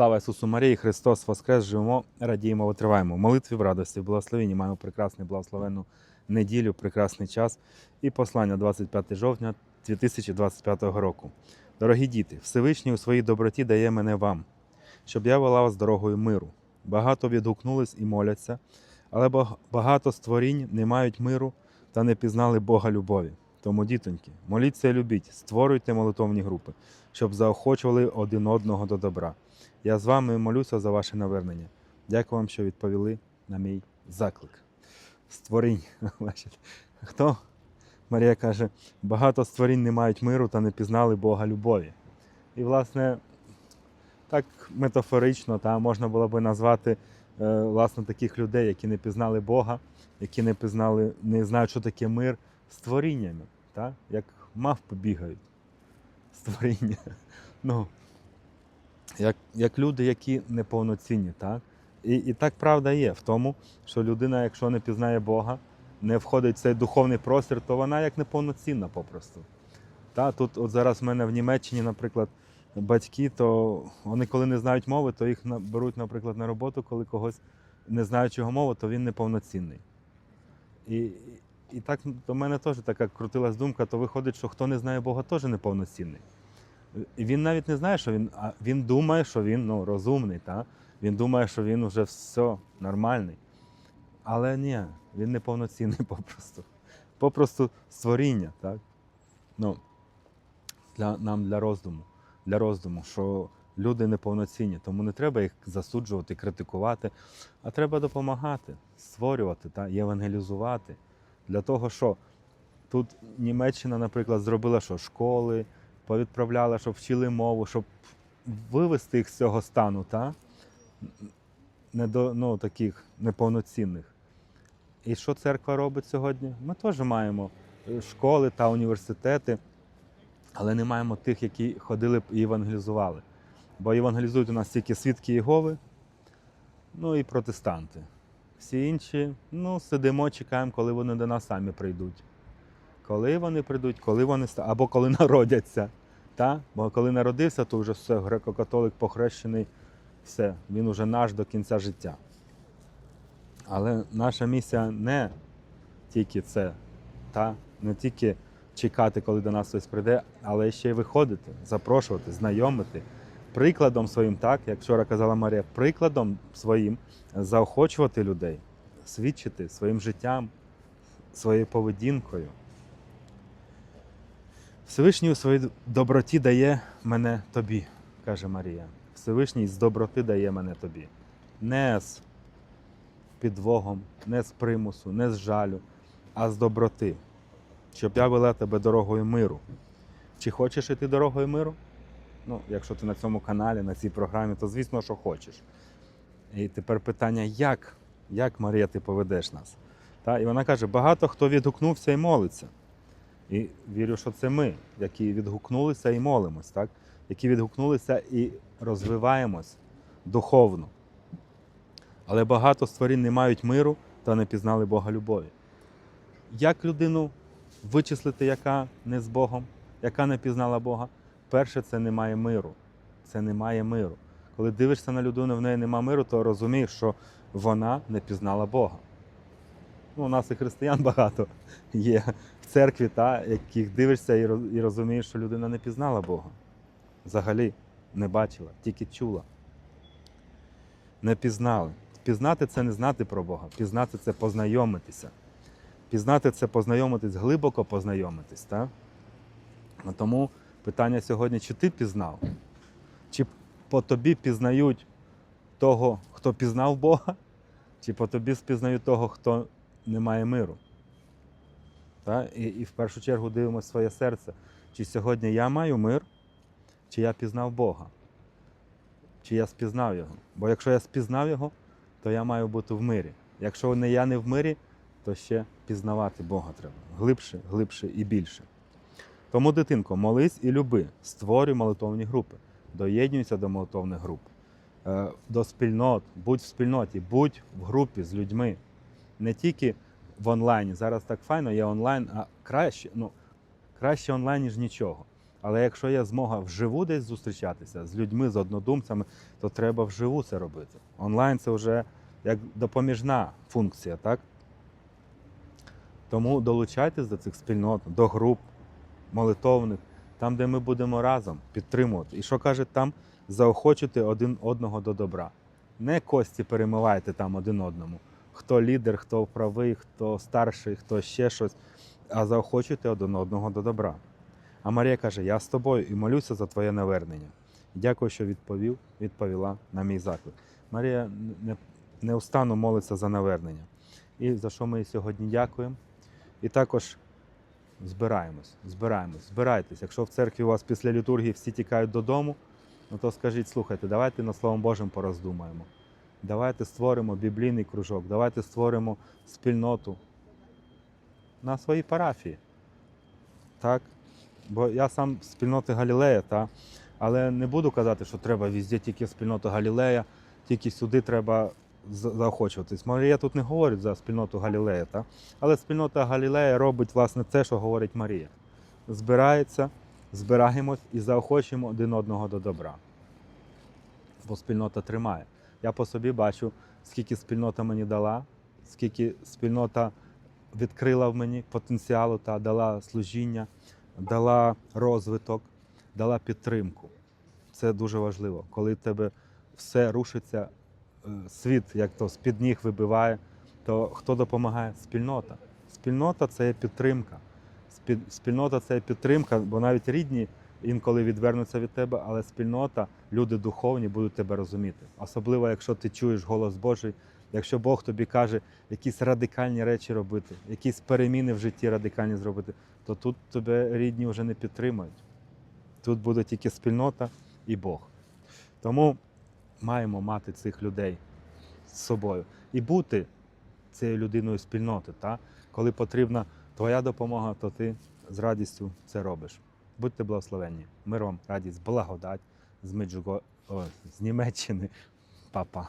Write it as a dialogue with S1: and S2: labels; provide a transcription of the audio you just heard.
S1: Слава Ісусу Марії, Христос Воскрес, живемо, радіємо, витриваємо. Молитві в радості, в благословенні маємо прекрасну благословенну неділю, прекрасний час і послання 25 жовтня 2025 року. Дорогі діти, Всевишній у своїй доброті дає мене вам, щоб я вела вас дорогою миру. Багато відгукнулись і моляться, але багато створінь не мають миру та не пізнали Бога любові. Тому, дітоньки, моліться любіть, створюйте молитовні групи, щоб заохочували один одного до добра. Я з вами молюся за ваше навернення. Дякую вам, що відповіли на мій заклик. Створінь. Хто? Марія каже, багато створінь не мають миру та не пізнали Бога любові. І, власне, так метафорично та, можна було би назвати е, власне, таких людей, які не пізнали Бога, які не пізнали, не знають, що таке мир, створіннями, та? як мавпи бігають. Створіння. Ну, як, як люди, які неповноцінні, так? І, і так правда є в тому, що людина, якщо не пізнає Бога, не входить в цей духовний простір, то вона як неповноцінна попросту. Та, тут от зараз в мене в Німеччині, наприклад, батьки, то вони коли не знають мови, то їх беруть, наприклад, на роботу, коли когось не знаючого мови, то він неповноцінний. І, і так до мене теж така крутилась думка, то виходить, що хто не знає Бога, теж неповноцінний. Він навіть не знає, що він, а він думає, що він ну, розумний, та? він думає, що він вже все нормальний. Але ні, він неповноцінний попросту. Попросту створіння, так? Ну, для, нам для роздуму, для роздуму, що люди неповноцінні, тому не треба їх засуджувати, критикувати, а треба допомагати, створювати та євангелізувати. Для того, що тут Німеччина, наприклад, зробила що школи, повідправляла, щоб вчили мову, щоб вивести їх з цього стану, та? Не до, ну, таких неповноцінних. І що церква робить сьогодні? Ми теж маємо е, школи та університети, але не маємо тих, які ходили б і евангелізували. Бо евангелізують у нас тільки свідки Єгови, ну і протестанти. Всі інші, ну, сидимо, чекаємо, коли вони до нас самі прийдуть. Коли вони прийдуть, коли вони ста- або коли народяться. Та? Бо коли народився, то вже все, греко-католик похрещений, все, він уже наш до кінця життя. Але наша місія не тільки це, та? не тільки чекати, коли до нас хтось прийде, але ще й виходити, запрошувати, знайомити. Прикладом своїм, так, як вчора казала Марія, прикладом своїм заохочувати людей, свідчити своїм життям, своєю поведінкою. Всевишній у своїй доброті дає мене тобі, каже Марія. Всевишній з доброти дає мене тобі. Не з підвогом, не з примусу, не з жалю, а з доброти, щоб я вела тебе дорогою миру. Чи хочеш іти дорогою миру? Ну, якщо ти на цьому каналі, на цій програмі, то звісно, що хочеш. І тепер питання, як? Як Марія, ти поведеш нас? Та? І вона каже: багато хто відгукнувся і молиться. І вірю, що це ми, які відгукнулися і молимось, так? які відгукнулися і розвиваємось духовно. Але багато створінь не мають миру та не пізнали Бога любові. Як людину вичислити, яка не з Богом, яка не пізнала Бога? Перше, це немає миру. Це немає миру. Коли дивишся на людину, в неї немає миру, то розумієш, що вона не пізнала Бога. Ну, у нас і християн багато є в церкві, та, яких дивишся і розумієш, що людина не пізнала Бога. Взагалі не бачила, тільки чула. Не пізнали. Пізнати це не знати про Бога. Пізнати це познайомитися. Пізнати це познайомитись, глибоко познайомитись. Так? А Тому питання сьогодні, чи ти пізнав? Чи по тобі пізнають того, хто пізнав Бога, чи по тобі спізнають того, хто не має миру? Та? І, і в першу чергу дивимося своє серце. Чи сьогодні я маю мир, чи я пізнав Бога? Чи я спізнав його? Бо якщо я спізнав його, то я маю бути в мирі. Якщо не я не в мирі, то ще пізнавати Бога треба. Глибше, глибше і більше. Тому, дитинко, молись і люби, створюй молитовні групи, доєднуйся до молитовних груп, е, до спільнот, будь в спільноті, будь в групі з людьми. Не тільки в онлайні. Зараз так файно, є онлайн, а краще, ну, краще онлайн, ніж нічого. Але якщо є змога вживу десь зустрічатися з людьми, з однодумцями, то треба вживу це робити. Онлайн це вже як допоміжна функція, так? Тому долучайтесь до цих спільнот, до груп молитовних, там, де ми будемо разом підтримувати. І що каже там, заохочуйте один одного до добра. Не кості перемивайте там один одному. Хто лідер, хто правий, хто старший, хто ще щось, а заохочуйте один одного до добра. А Марія каже: Я з тобою і молюся за твоє навернення. Дякую, що відповів, відповіла на мій заклик. Марія не, неустанно молиться за навернення. І за що ми сьогодні дякуємо. І також збираємось, збираємось, збирайтесь. Якщо в церкві у вас після літургії всі тікають додому, ну то скажіть, слухайте, давайте над Словом Божим пороздумаємо. Давайте створимо біблійний кружок, давайте створимо спільноту на своїй парафії. Так? Бо я сам з спільноти Галілея, та? але не буду казати, що треба везде тільки спільнота Галілея, тільки сюди треба заохочуватись. Марія тут не говорить за спільноту Галілея, та? але спільнота Галілея робить власне те, що говорить Марія. Збирається, збираємось і заохочуємо один одного до добра. Бо спільнота тримає. Я по собі бачу, скільки спільнота мені дала, скільки спільнота відкрила в мені потенціалу та дала служіння, дала розвиток, дала підтримку. Це дуже важливо. Коли в тебе все рушиться, е, світ як то з-під ніг вибиває, то хто допомагає? Спільнота. Спільнота це є підтримка. Спі- Спільнота це є підтримка, бо навіть рідні інколи відвернуться від тебе, але спільнота, люди духовні будуть тебе розуміти. Особливо, якщо ти чуєш голос Божий, якщо Бог тобі каже якісь радикальні речі робити, якісь переміни в житті радикальні зробити, то тут тебе рідні вже не підтримують. Тут буде тільки спільнота і Бог. Тому маємо мати цих людей з собою і бути цією людиною спільноти. Та? Коли потрібна твоя допомога, то ти з радістю це робиш. Будьте благословенні. Мир вам, радість, благодать з Меджуго, о, з Німеччини. Па-па.